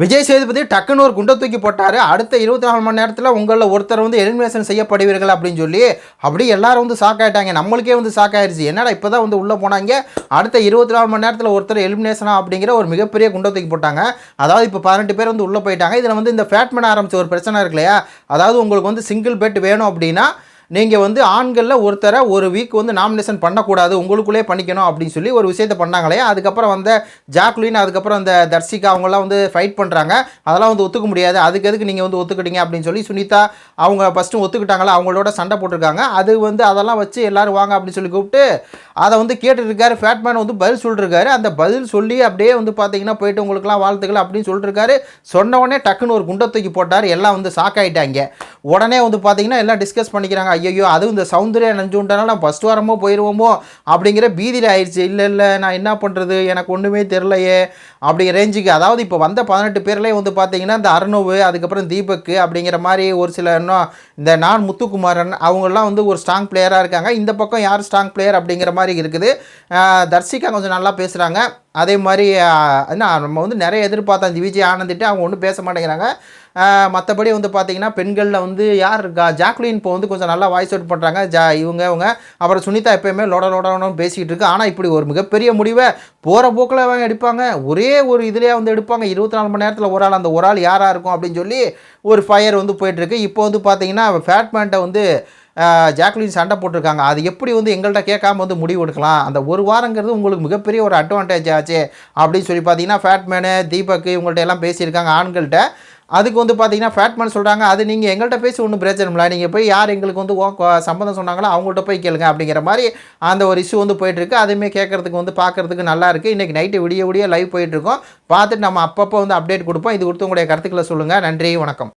விஜய் சேதுபதி டக்குன்னு ஒரு குண்டை தூக்கி போட்டார். அடுத்த இருபத்தி நாலு மணி நேரத்தில் உங்களில் ஒருத்தர் வந்து எலிமினேஷன் செய்யப்படுவீர்கள் அப்படின்னு சொல்லி அப்படியே எல்லாரும் வந்து ஷாக் ஆகிட்டாங்க நம்மளுக்கே வந்து ஷாக் ஆயிடுச்சு என்னடா இப்போ தான் வந்து உள்ளே போனாங்க? அடுத்த இருபத்தி நாலு மணி நேரத்தில் ஒருத்தர் எலிமினேஷனா அப்படிங்கிற ஒரு மிகப்பெரிய குண்டை தூக்கி போட்டாங்க. அதாவது இப்போ பதினெட்டு பேர் வந்து உள்ளே போயிட்டாங்க. இதில் வந்து இந்த ஃபேட்மேன் ஆரம்பிச்ச ஒரு பிரச்சனை இருக்கு இல்லையா? அதாவது உங்களுக்கு வந்து சிங்கிள் பெட் வேணும் அப்படின்னா நீங்கள் வந்து ஆண்களில் ஒருத்தரை ஒரு வீக் வந்து நாமினேஷன் பண்ணக்கூடாது உங்களுக்குள்ளே பண்ணிக்கணும் அப்படின்னு சொல்லி ஒரு விஷயத்த பண்ணாங்களே அதுக்கப்புறம் வந்த ஜாக்லின் அதுக்கப்புறம் அந்த தர்ஷிகா அவங்கெல்லாம் வந்து ஃபைட் பண்ணுறாங்க அதெல்லாம் வந்து ஒத்துக்க முடியாது. அதுக்கு எதுக்கு நீங்கள் வந்து ஒத்துக்கிட்டீங்க அப்படின்னு சொல்லி சுனிதா அவங்க ஃபஸ்ட்டு ஒத்துக்கிட்டாங்களா அவங்களோட சண்டை போட்டிருக்காங்க. அது வந்து அதெல்லாம் வச்சு எல்லோரும் வாங்க அப்படின்னு சொல்லி கூப்பிட்டு அதை வந்து கேட்டுருக்காரு ஃபேட்மேன் வந்து பதில் சொல்லிருக்காரு அந்த பதில் சொல்லி அப்படியே வந்து பார்த்தீங்கன்னா போயிட்டு உங்களுக்குலாம் வாழ்த்துக்கள் அப்படின்னு சொல்லிட்டுருக்காரு சொன்ன உடனே டக்குன்னு ஒரு குண்டை தூக்கி போட்டார். எல்லாம் வந்து ஷாக் உடனே வந்து பார்த்தீங்கன்னா எல்லாம் டிஸ்கஸ் பண்ணிக்கிறாங்க. ஐயோ அதுவும் இந்த சௌந்தர்யா நஞ்சு நான் ஃபஸ்ட் வாரமோ போயிடுவோமோ அப்படிங்கிற பீதியில் ஆயிடுச்சு. இல்லை இல்லை நான் என்ன பண்ணுறது எனக்கு ஒன்றுமே தெரிலையே அப்படிங்கிற ரேஞ்சுக்கு அதாவது இப்போ வந்த பதினெட்டு பேர்லேயே வந்து பார்த்தீங்கன்னா இந்த அர்ணவ் அதுக்கப்புறம் தீபக் அப்படிங்கிற மாதிரி ஒரு சில இன்னும் இந்த நான் முத்துக்குமாரன் அவங்கெல்லாம் வந்து ஒரு ஸ்ட்ராங் பிளேயராக இருக்காங்க. இந்த பக்கம் யார் ஸ்ட்ராங் பிளேயர் அப்படிங்கிற மாதிரி இருக்குது. தர்சிகா கொஞ்சம் நல்லா பேசுகிறாங்க அதே மாதிரி என்ன நம்ம வந்து நிறைய எதிர்பார்த்தோம் அந்த விஜய் ஆனந்திட்டு அவங்க ஒன்றும் பேச மாட்டேங்கிறாங்க. மற்றபடி வந்து பார்த்தீங்கன்னா பெண்களில் வந்து யார் இருக்கா? ஜாக்லின் இப்போ வந்து கொஞ்சம் நல்லா வாய்ஸ் அவுட் பண்ணுறாங்க ஜா இவங்க இவங்க. அப்புறம் சுனிதா எப்பயுமே லொட லொடன்னு பேசிக்கிட்டு இருக்கு. ஆனால் இப்படி ஒரு மிகப்பெரிய முடிவை போகிற போக்கில் அவங்க எடுப்பாங்க. ஒரே ஒரு இதுலேயே வந்து எடுப்பாங்க. இருபத்தி நாலு மணி நேரத்தில் ஒரு ஆள் அந்த ஒரு ஆள் யாராக இருக்கும் அப்படின்னு சொல்லி ஒரு ஃபயர் வந்து போயிட்டுருக்கு இப்போ வந்து பார்த்தீங்கன்னா ஃபேட்மேன்ட்டை வந்து ஜாக்லின் சண்டை போட்டிருக்காங்க. அது எப்படி வந்து எங்கள்கிட்ட கேட்காம வந்து முடிவு எடுக்கலாம்? அந்த ஒரு வாரங்கிறது உங்களுக்கு மிகப்பெரிய ஒரு அட்வான்டேஜ் ஆச்சு அப்படின்னு சொல்லி பார்த்தீங்கன்னா ஃபேட்மேனு தீபக் இவங்கள்ட்ட எல்லாம் பேசியிருக்காங்க ஆண்கள்கிட்ட. அதுக்கு வந்து பார்த்தீங்கன்னா ஃபேட்மேன் சொல்கிறாங்க அது நீங்கள் எங்கள்கிட்ட பேசி ஒன்றும் பிரச்சனை இல்லை. நீங்கள் போய் யார் எங்களுக்கு வந்து ஓ- சம்மந்தம் சொன்னாங்களோ அவங்கள்ட்ட போய் கேளுங்க அப்படிங்கிற மாதிரி அந்த ஒரு இஷ்யூ வந்து போயிட்டுருக்கு. அதுவுமே கேட்குறதுக்கு வந்து பார்க்குறதுக்கு நல்லா இருக்குது இன்றைக்கி நைட்டு விடிய விடிய லைவ் போயிட்டுருக்கோம். பார்த்துட்டு நம்ம அப்பப்போ வந்து அப்டேட் கொடுப்போம். இது கொடுத்து உங்களுடைய கருத்துக்களை சொல்லுங்கள் நன்றி வணக்கம்.